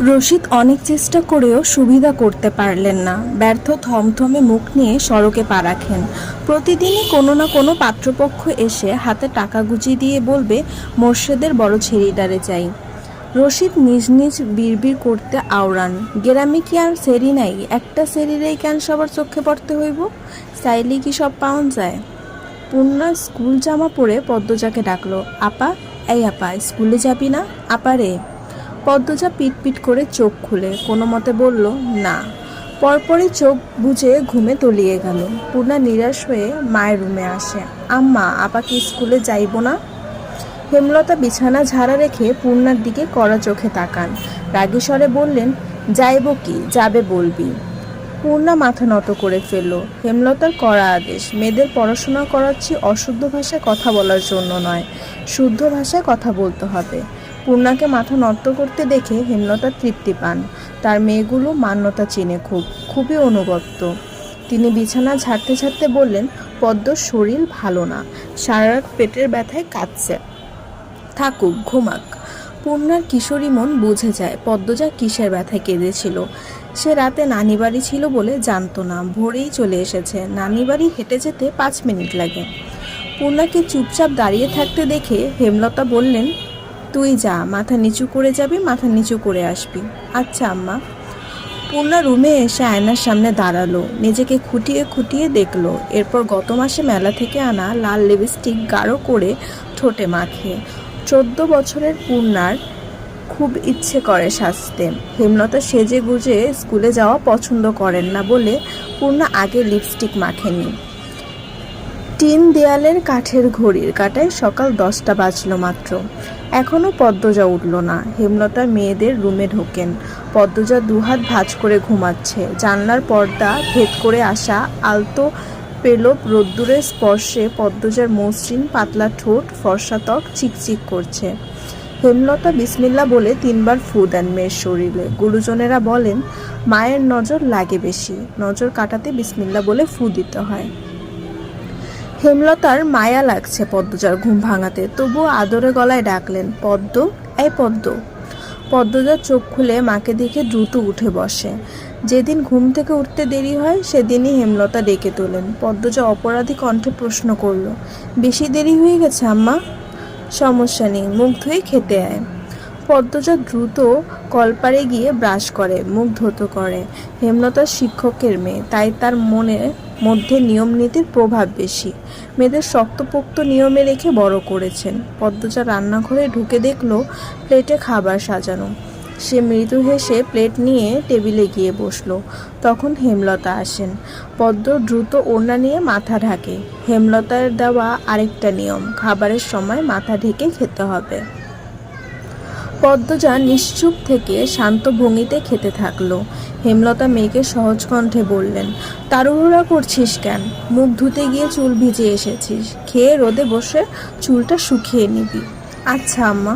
রশিদ অনেক চেষ্টা করেও সুবিধা করতে পারলেন না। ব্যর্থ থমথমে মুখ নিয়ে সড়কে পা রাখেন। প্রতিদিনই কোনো না কোনো পাত্রপক্ষ এসে হাতে টাকা গুছিয়ে দিয়ে বলবে, মোর্শেদের বড় ছেড়িডারে চাই। রশিদ নিজ নিজ বিড়বিড় করতে আওড়ান। গেরামে কি আর সেরি নাই? একটা সেরিরেই কেন সবার চোখে পড়তে হইব? চাইলে কি সব পাওয়া যায়? পূর্ণা স্কুল জামা পরে পদ্মজাকে ডাকলো, আপা, এই আপা, স্কুলে যাবি না? আপা রে। পদ্মজা পিট পিট করে চোখ খুলে, কোনো মতে বলল, না। পরপরই চোখ বুজে ঘুমে তলিয়ে গেল। পূর্ণা নিরাশ হয়ে মায়ের রুমে আসে। আম্মা আপাকে স্কুলে যাইব না? হেমলতা বিছানা ঝাড়া রেখে পূর্ণার দিকে কড়া চোখে তাকান। রাগী স্বরে বললেন, যাইব কি, যাবে বলবি। পূর্ণা মাথা নত করে ফেলল। হেমলতার কড়া আদেশ, মেয়েদের পড়াশোনা করাচ্ছি অশুদ্ধ ভাষায় কথা বলার জন্য নয়, শুদ্ধ ভাষায় কথা বলতে হবে। পূর্ণাকে মাথা নত করতে দেখে হেমলতা তৃপ্তি পান। তার মেয়েগুলো মান্যতা চেনে খুব, খুবই অনুগত্য। তিনি বিছানা ঝাড়তে ঝাড়তে বললেন পদ্মর শরীর ভালো না। সারা পেটের ব্যথায় কাঁদছে। থাকুক, ঘুমাক। পূর্ণার কিশোরী মন বুঝে যায় পদ্মজা কিসের ব্যথায় কেঁদেছিল। সে রাতে নানি বাড়ি ছিল বলে জানতো না, ভোরেই চলে এসেছে। নানি বাড়ি হেঁটে যেতে পাঁচ মিনিট লাগে। পূর্ণাকে চুপচাপ দাঁড়িয়ে থাকতে দেখে হেমলতা বললেন তুই যা, মাথা নিচু করে যাবি, মাথা নিচু করে আসবি। আচ্ছা আম্মা। পূর্ণা রুমে এসে আয়নার সামনে দাঁড়াল, নিজেকে খুঁটিয়ে খুঁটিয়ে দেখল। এরপর গত মাসে মেলা থেকে আনা লাল লিপস্টিক গাঢ় করে ঠোঁটে মাখে। চোদ্দ বছরের পূর্ণার খুব ইচ্ছে করে সাজতে। হেমলতা সেজে গুজে স্কুলে যাওয়া পছন্দ করেন না বলে পূর্ণা আগে লিপস্টিক মাখেনি। টিন দেয়ালের কাঠের ঘড়ির কাটায় সকাল দশটা বাজলো মাত্র। এখনও পদ্মজা উঠল না। হেমলতা মেয়েদের রুমে ঢোকেন। পদ্মজা দুহাত ভাঁজ করে ঘুমাচ্ছে। জানলার পর্দা, ভেদ করে আসা আলতো পেলব রোদ্দুরের স্পর্শে পদ্মজার মসৃণ পাতলা ঠোঁট ফর্সা ত্বক চিকচিক করছে। হেমলতা বিসমিল্লা বলে তিনবার ফু দেন মেয়ের শরীরে। গুরুজনেরা বলেন, মায়ের নজর লাগে বেশি। নজর কাটাতে বিসমিল্লা বলে ফু দিতে হয়। হেমলতার মায়া লাগছে পদ্মজার ঘুম ভাঙাতে, তবুও আদরে গলায় ডাকলেন, পদ্ম, এই পদ্ম। পদ্মজার চোখ খুলে মাকে দেখে দ্রুত উঠে বসে। যেদিন ঘুম থেকে উঠতে দেরি হয়, সেদিনই হেমলতা ডেকে তোলেন। পদ্মজা অপরাধী কণ্ঠে প্রশ্ন করল, বেশি দেরি হয়ে গেছে, আম্মা? সমস্যা নেই, মুখ ধুয়ে খেতে আয়। পদ্মজা দ্রুত কলপারে গিয়ে ব্রাশ করে, মুখ ধুতো করে। হেমলতা শিক্ষকের মেয়ে, তাই তার মনে, মধ্যে নিয়ম নীতির প্রভাব বেশি। মেয়েদের শক্তপোক্ত নিয়মে রেখে বড় করেছেন। পদ্মজা রান্নাঘরে ঢুকে দেখল, প্লেটে খাবার সাজানো। সে মৃদু হেসে প্লেট নিয়ে টেবিলে গিয়ে বসল। তখন হেমলতা আসেন। পদ্ম দ্রুত ওড়না নিয়ে মাথা ঢাকে। হেমলতার দেওয়া আরেকটা নিয়ম, খাবারের সময় মাথা ঢেকে খেতে হবে। পদ্মজা নিশ্চুপ থেকে শান্ত ভঙ্গিতে খেতে থাকল। হেমলতা মেয়েকে সহজ কণ্ঠে বললেন, তাড়াহুড়া করছিস কেন? মুখ ধুতে গিয়ে চুল ভিজে এসেছিস। খেয়ে রোদে বসে চুলটা শুকিয়ে নিবি। আচ্ছা আম্মা।